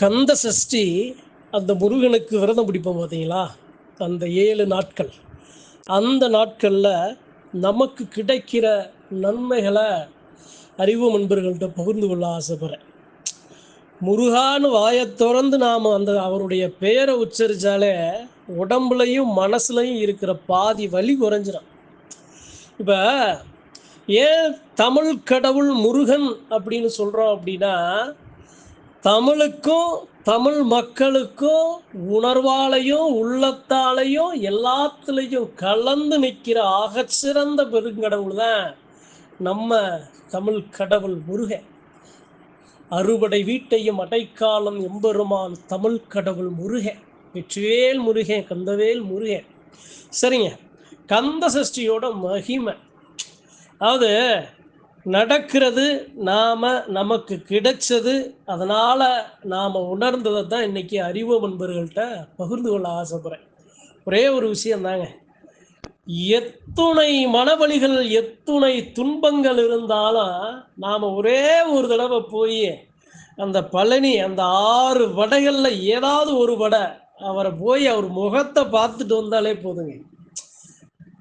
கந்த சஷ்டி அந்த முருகனுக்கு விரதம் பிடிப்போம் பார்த்தீங்களா? அந்த ஏழு நாட்கள். அந்த நாட்களில் நமக்கு கிடைக்கிற நன்மைகளை அறிவு நண்பர்கள்ட்ட பகிர்ந்து கொள்ள ஆசைப்படுறேன். முருகான்னு வாயை திறந்து நாம் அந்த அவருடைய பெயரை உச்சரித்தாலே உடம்புலையும் மனசுலையும் இருக்கிற பாதி வலி குறைஞ்சிடும் இப்போ ஏன் தமிழ் கடவுள் முருகன் அப்படின்னு சொல்கிறோம் அப்படின்னா தமிழுக்கும் தமிழ் மக்களுக்கும் உணர்வாலையும் உள்ளத்தாலையும் எல்லாத்துலேயும் கலந்து நிற்கிற ஆகச்சிறந்த பெருங்கடவுள் தான் நம்ம தமிழ் கடவுள் முருகன். அறுபடை வீட்டையும் அடைக்காலம் எம்பெருமான் தமிழ் கடவுள் முருகன். வெற்றிவேல் முருகன் கந்தவேல் முருகன். சரிங்க. கந்த சஷ்டியோட மகிமை. அதாவது நடக்கிறது நாம் நமக்கு கிடைச்சது. அதனால் நாம் உணர்ந்ததை தான் இன்றைக்கி அறிவு நண்பர்கள்ட்ட பகிர்ந்து கொள்ள ஆசைப்படுறேன். ஒரே ஒரு விஷயந்தாங்க எத்துணை மனவழிகள் எத்துணை துன்பங்கள் இருந்தாலும் நாம் ஒரே ஒரு தடவை போய் அந்த பழனி அந்த ஆறு வடைகளில் ஏதாவது ஒரு வடை அவரை போய் அவர் முகத்தை பார்த்துட்டு வந்தாலே போதுங்க.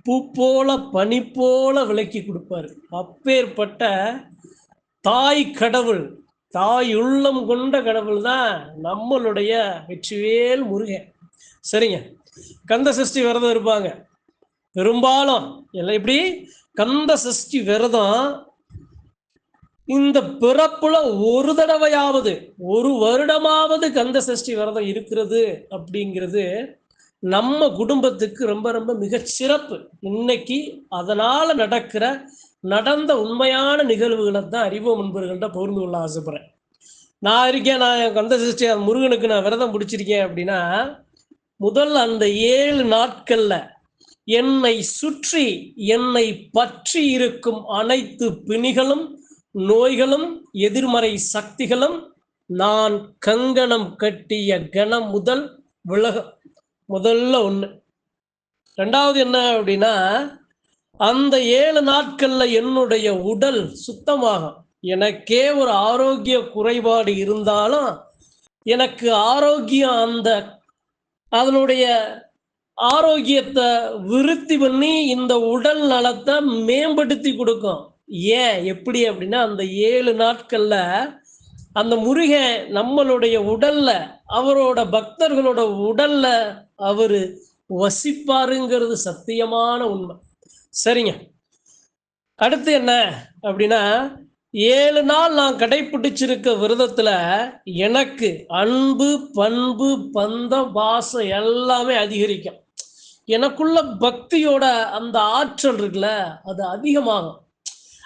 பூ போல பனி போல விளக்கி கொடுப்பாரு. அப்பேற்பட்ட தாய் கடவுள் தாய் உள்ளம் கொண்ட கடவுள் தான் நம்மளுடைய வெற்றிவேல் முருகன். சரிங்க. கந்த சஷ்டி விரதம் இருப்பாங்க. பெரும்பாலும் எல்லாம் எப்படி? கந்த சஷ்டி விரதம் இந்த பிறப்புல ஒரு தடவையாவது ஒரு வருடமாவது கந்த சஷ்டி விரதம் இருக்கிறது அப்படிங்கிறது நம்ம குடும்பத்துக்கு ரொம்ப ரொம்ப மிக சிறப்பு. இன்னைக்கு அதனால நடக்கிற நடந்த உண்மையான நிகழ்வுகளை தான் அறிவோம் முன்பர்கள்ட்ட பகிர்ந்து கொள்ள ஆசைப்படுறேன். நான் இருக்கேன் நான் கந்த சிருஷ்டி முருகனுக்கு நான் விரதம் பிடிச்சிருக்கேன் அப்படின்னா முதல் அந்த ஏழு நாட்கள்ல என்னை சுற்றி என்னை பற்றி இருக்கும் அனைத்து பிணிகளும் நோய்களும் எதிர்மறை சக்திகளும் நான் கங்கணம் கட்டிய கணம் முதல் விலக முதல்ல ஒன்று ரெண்டாவது என்ன அப்படின்னா அந்த ஏழு நாட்கள்ல என்னுடைய உடல் சுத்தமாகும். எனக்கே ஒரு ஆரோக்கிய குறைபாடு இருந்தாலும் எனக்கு ஆரோக்கியம் அந்த அதனுடைய ஆரோக்கியத்தை விருத்தி பண்ணி இந்த உடல் நலத்தை மேம்படுத்தி கொடுக்கும். ஏன்? எப்படி அப்படின்னா அந்த ஏழு நாட்கள்ல அந்த முருகன் நம்மளுடைய உடல்ல அவரோட பக்தர்களோட உடல்ல அவர் வசிப்பாருங்கிறது சத்தியமான உண்மை. சரிங்க. அடுத்து என்ன அப்படின்னா ஏழு நாள் நான் கடைபிடிச்சிருக்க விரதத்துல எனக்கு அன்பு பண்பு பந்த பாசம் எல்லாமே அதிகரிக்கும். எனக்குள்ள பக்தியோட அந்த ஆற்றல் இருக்குல்ல அது அதிகமாகும்.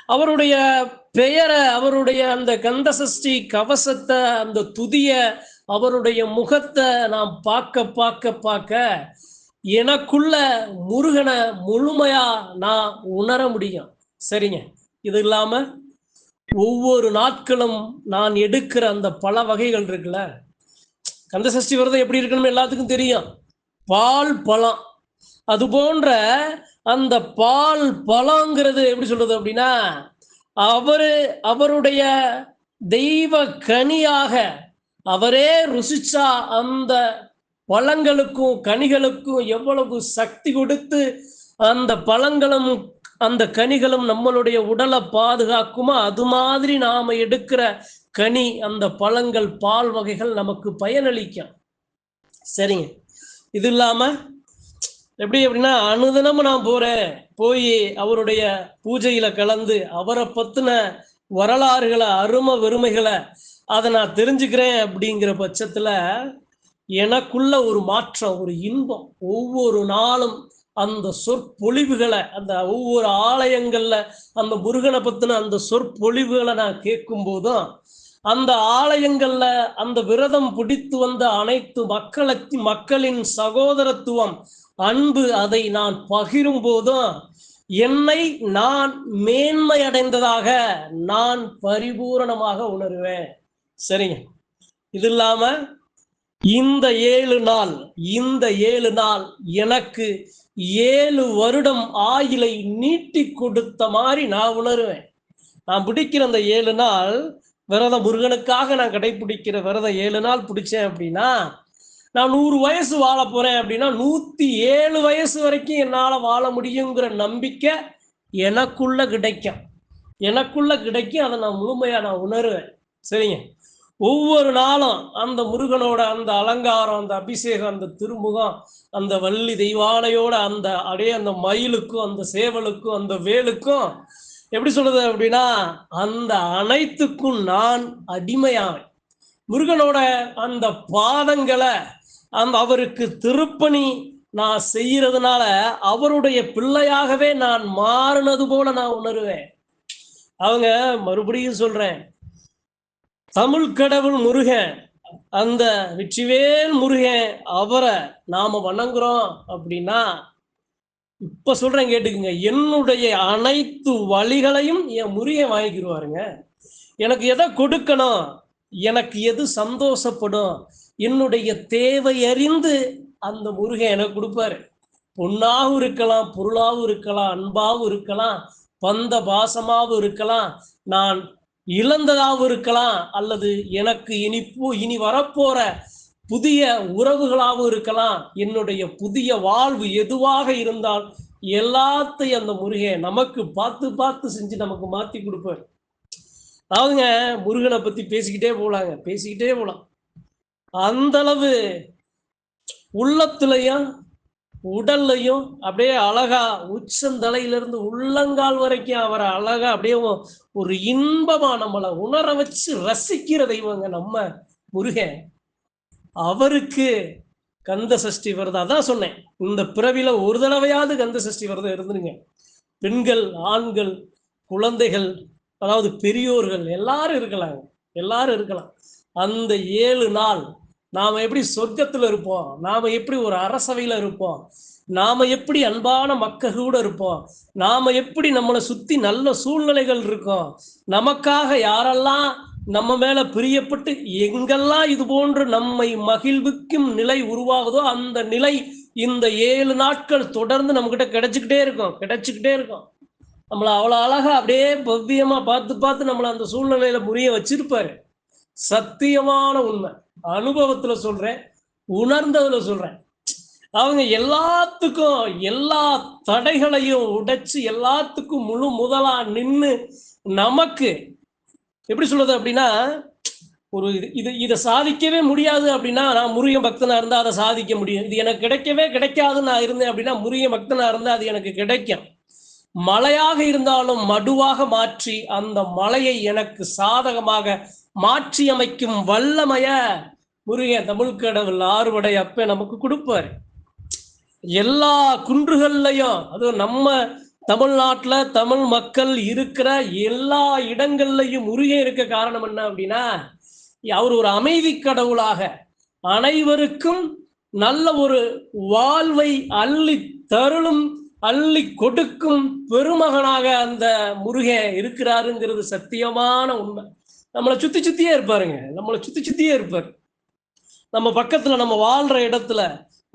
அவருடைய பெயரை அவருடைய அந்த கந்தசஷ்டி கவசத்தை அந்த துதிய அவருடைய முகத்தை நாம் பார்க்க பார்க்க பார்க்க எனக்குள்ள முருகனை முழுமையா நான் உணர முடியும். சரிங்க. இது இல்லாம ஒவ்வொரு நாட்களும் நான் எடுக்கிற அந்த பல வகைகள் இருக்குல்ல. கந்தசஷ்டி விரதம் எப்படி இருக்கணும் எல்லாத்துக்கும் தெரியும். பால் பழம். அது போன்ற அந்த பால் பழங்கிறது எப்படி சொல்றது அப்படின்னா அவரு அவருடைய தெய்வ கனியாக அவரே ருசிச்சா அந்த பழங்களுக்கும் கனிகளுக்கும் எவ்வளவு சக்தி கொடுத்து அந்த பழங்களும் அந்த கனிகளும் நம்மளுடைய உடலை பாதுகாக்குமோ அது மாதிரி நாம எடுக்கிற கனி அந்த பழங்கள் பால் வகைகள் நமக்கு பயனளிக்கும். சரிங்க. இது இல்லாம எப்படி அப்படின்னா அனுதினமும் நான் போறேன். போய் அவருடைய பூஜையில கலந்து அவரை பத்தின வரலாறுகளை அருமை வெறுமைகளை அதை நான் தெரிஞ்சுக்கிறேன் அப்படிங்கிற பட்சத்துல எனக்குள்ள ஒரு மாற்றம் ஒரு இன்பம். ஒவ்வொரு நாளும் அந்த சொற்பொழிவுகளை அந்த ஒவ்வொரு ஆலயங்கள்ல அந்த முருகனை பத்தின அந்த சொற்பொழிவுகளை நான் கேட்கும் போதும் அந்த ஆலயங்கள்ல அந்த விரதம் பிடித்து வந்த அனைத்து மக்களை மக்களின் சகோதரத்துவம் அன்பு அதை நான் பகிரும் போதும் என்னை நான் மேன்மை அடைந்ததாக நான் பரிபூரணமாக உணர்வேன். சரிங்க. இது இல்லாம இந்த ஏழு நாள் இந்த ஏழு நாள் எனக்கு ஏழு வருடம் ஆயிலை நீட்டி கொடுத்த மாதிரி நான் உணருவேன். நான் பிடிக்கிற அந்த ஏழு நாள் விரதம் முருகனுக்காக நான் கடைபிடிக்கிற விரதம் ஏழு நாள் பிடிச்சேன் அப்படின்னா நான் நூறு வயசு வாழ போறேன் அப்படின்னா நூத்தி ஏழு வயசு வரைக்கும் என்னால வாழ முடியுங்கிற நம்பிக்கை எனக்குள்ள கிடைக்கும். எனக்குள்ள கிடைக்கும். அதை நான் முழுமையா நான் உணருவேன். சரிங்க. ஒவ்வொரு நாளும் அந்த முருகனோட அந்த அலங்காரம் அந்த அபிஷேகம் அந்த திருமுகம் அந்த வள்ளி தெய்வானையோட அந்த அப்படியே அந்த மயிலுக்கும் அந்த சேவலுக்கும் அந்த வேலுக்கும் எப்படி சொல்றது அப்படின்னா அந்த அனைத்துக்கும் நான் அடிமையான் முருகனோட அந்த பாதங்களை அந்த அவருக்கு திருப்பணி நான் செய்யறதுனால அவருடைய பிள்ளையாகவே நான் மாறினது போல நான் உணருவேன். அவங்க மறுபடியும் சொல்றேன் தமிழ் கடவுள் முருகன் அந்த வெற்றிவேல் முருகன் அவரை நாம வணங்குறோம் அப்படின்னா இப்ப சொல்றேன் கேட்டுக்குங்க. என்னுடைய அனைத்து வழிகளையும் என் முருகன் வாங்கிக்கிடுவாருங்க எனக்கு எதை கொடுக்கணும்? எனக்கு எது சந்தோஷப்படும்? என்னுடைய தேவை அறிந்து அந்த முருகன் எனக்கு கொடுப்பாரு. பொண்ணாகவும் இருக்கலாம் பொருளாகவும் இருக்கலாம் அன்பாகவும் இருக்கலாம் பந்த பாசமாகவும் இருக்கலாம். நான் இழந்ததாகவும் இருக்கலாம் அல்லது எனக்கு இனி போ இனி வரப்போற புதிய உறவுகளாகவும் இருக்கலாம். என்னுடைய புதிய வாழ்வு எதுவாக இருந்தால் எல்லாத்தையும் அந்த முருகன் நமக்கு பார்த்து பார்த்து செஞ்சு நமக்கு மாற்றி கொடுப்பார். அவங்க முருகனை பற்றி பேசிக்கிட்டே போகலாங்க பேசிக்கிட்டே போகலாம் அந்த அளவு உடல்லையும் அப்படியே அழகா உச்சந்தலையிலிருந்து உள்ளங்கால் வரைக்கும் அவரை அழகா அப்படியே ஒரு இன்பமா நம்மளை உணர வச்சு ரசிக்கிற தெய்வங்க நம்ம முருகன் அவருக்கு கந்த சஷ்டி விரதம் அதான் சொன்னேன். இந்த பிறவில ஒரு தடவையாவது கந்த சஷ்டி விரதம் இருந்துருங்க. பெண்கள் ஆண்கள் குழந்தைகள் அதாவது பெரியோர்கள் எல்லாரும் இருக்கலாங்க எல்லாரும் இருக்கலாம். அந்த ஏழு நாள் நாம் எப்படி சொர்க்கத்தில் இருப்போம்? நாம் எப்படி ஒரு அரசவையில் இருப்போம்? நாம் எப்படி அன்பான மக்களோட இருப்போம்? நாம் எப்படி நம்மளை சுற்றி நல்ல சூழ்நிலைகள் இருக்கும்? நமக்காக யாரெல்லாம் நம்ம மேல பிரியப்பட்டு எங்கெல்லாம் இது போன்று நம்மை மகிழ்விக்கும் நிலை உருவாகுதோ அந்த நிலை இந்த ஏழு நாட்கள் தொடர்ந்து நம்ம கிட்ட இருக்கும். கிடச்சிக்கிட்டே இருக்கும். நம்மளை அவ்வளோ அழகா அப்படியே பவ்யமா பார்த்து பார்த்து நம்மளை அந்த சூழ்நிலையில புரிய வச்சிருப்பாரு. சத்தியமான உண்மை. அனுபவத்துல சொல்றேன் உணர்ந்ததுல சொல்றேன். அவங்க எல்லாத்துக்கும் எல்லா தடைகளையும் உடைச்சு எல்லாத்துக்கும் முழு முதலா நின்னு நமக்கு எப்படி சொல்றது அப்படின்னா ஒரு இது இது இதை சாதிக்கவே முடியாது அப்படின்னா நான் முருகன் பக்தனா இருந்தா அதை சாதிக்க முடியும். இது எனக்கு கிடைக்கவே கிடைக்காதுன்னு நான் இருந்தேன் அப்படின்னா முருகன் பக்தனா இருந்தா அது எனக்கு கிடைக்கும். மழையாக இருந்தாலும் மடுவாக மாற்றி அந்த மலையை எனக்கு சாதகமாக மாற்றி அமைக்கும் வல்லமைய முருகன் தமிழ் கடவுள் ஆறுபடை அப்ப நமக்கு கொடுப்பாரு. எல்லா குன்றுகள்லையும் அதுவும் நம்ம தமிழ்நாட்டில் தமிழ் மக்கள் இருக்கிற எல்லா இடங்கள்லையும் முருகன் இருக்க காரணம் என்ன அப்படின்னா அவர் ஒரு அமைதி கடவுளாக அனைவருக்கும் நல்ல ஒரு வாழ்வை அள்ளி தருளும் அள்ளி கொடுக்கும் பெருமகனாக அந்த முருகன் இருக்கிறாருங்கிறது சத்தியமான உண்மை. நம்மளை சுத்தி சுத்தியே இருப்பாருங்க. நம்மளை சுத்தி சுத்தியே இருப்பார். நம்ம பக்கத்துல நம்ம வாழ்ற இடத்துல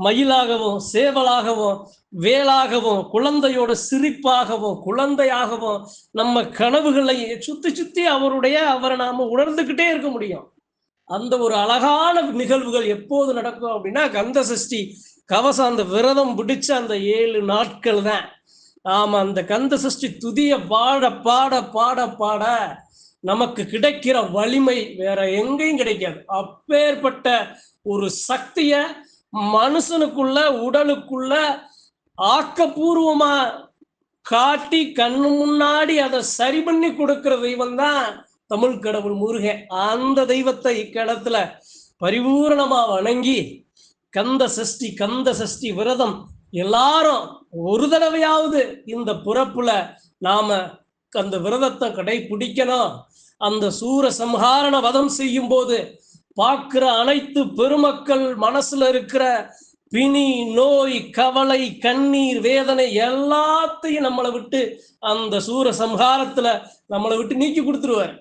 மயிலாகவும் சேவலாகவும் வேலாகவும் குழந்தையோட சிரிப்பாகவும் குழந்தையாகவும் நம்ம கனவுகளை சுத்தி சுத்தி அவருடைய அவரை நாம உணர்ந்துகிட்டே இருக்க முடியும். அந்த ஒரு அழகான நிகழ்வுகள் எப்போது நடக்கும் அப்படின்னா கந்த சஷ்டி கவசம் அந்த விரதம் பிடிச்ச அந்த ஏழு நாட்கள் தான். ஆமா அந்த கந்த சஷ்டி துதிய பாட பாட பாட பாட நமக்கு கிடைக்கிற வலிமை வேற எங்கேயும் கிடைக்காது. அப்பேற்பட்ட ஒரு சக்திய மனுஷனுக்குள்ள உடலுக்குள்ள ஆக்கப்பூர்வமா காட்டி கண்ணு முன்னாடி அதை சரி பண்ணி கொடுக்கிற தெய்வம் தான் தமிழ் கடவுள் முருகன். அந்த தெய்வத்தை இக்கடத்துல பரிபூரணமா வணங்கி கந்த சஷ்டி கந்த சஷ்டி விரதம் எல்லாரும் ஒரு தடவையாவது இந்த பிறப்புல நாம அந்த விரதத்தை கடைபிடிக்கணும். அந்த சூர சம்ஹாரண வதம் செய்யும் போது பார்க்கிற அனைத்து பெருமக்கள் மனசுல இருக்கிற பிணி நோய் கவலை கண்ணீர் வேதனை எல்லாத்தையும் நம்மளை விட்டு அந்த சூர சம்ஹாரத்துல நம்மளை விட்டு நீக்கி கொடுத்துருவார்.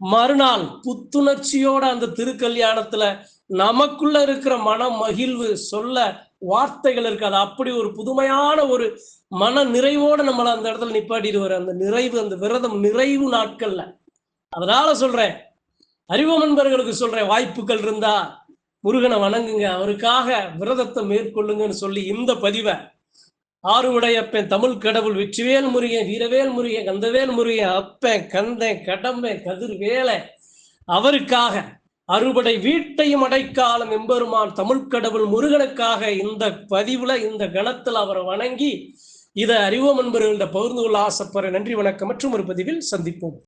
மறுநாள் புத்துணர்ச்சியோட அந்த திருக்கல்யாணத்துல நமக்குள்ள இருக்கிற மன மகிழ்வு சொல்ல வார்த்தைகள் இருக்காது அப்படி ஒரு புதுமையான ஒரு மன நிறைவோட நம்மளை அந்த இடத்துல நிப்பாட்டிடுவார். அந்த நிறைவு அந்த விரதம் நிறைவு நாட்கள்ல. அதனால சொல்றேன். அறிவோம் நண்பர்களுக்கு சொல்றேன் வாய்ப்புகள் இருந்தா முருகனை வணங்குங்க. அவருக்காக விரதத்தை மேற்கொள்ளுங்கன்னு சொல்லி இந்த பதிவை ஆறுவுடையப்பன் தமிழ் கடவுள் வெற்றிவேல் முருகன் வீரவேல் முருகன் கந்தவேல் முருகன் அப்பன் கந்தன் கடம்பன் கதிர்வேலை அவருக்காக அறுபடை வீட்டையும் அடைக்காலம் எம்பெருமான் தமிழ் கடவுள் முருகனுக்காக இந்த பதிவுல இந்த கணத்தில் அவரை வணங்கி இதை அறிவோம் என்பவர்கள்ட்ட பகிர்ந்து கொள்ள ஆசைப்படுற நன்றி வணக்கம். மற்றும் ஒரு பதிவில் சந்திப்போம்.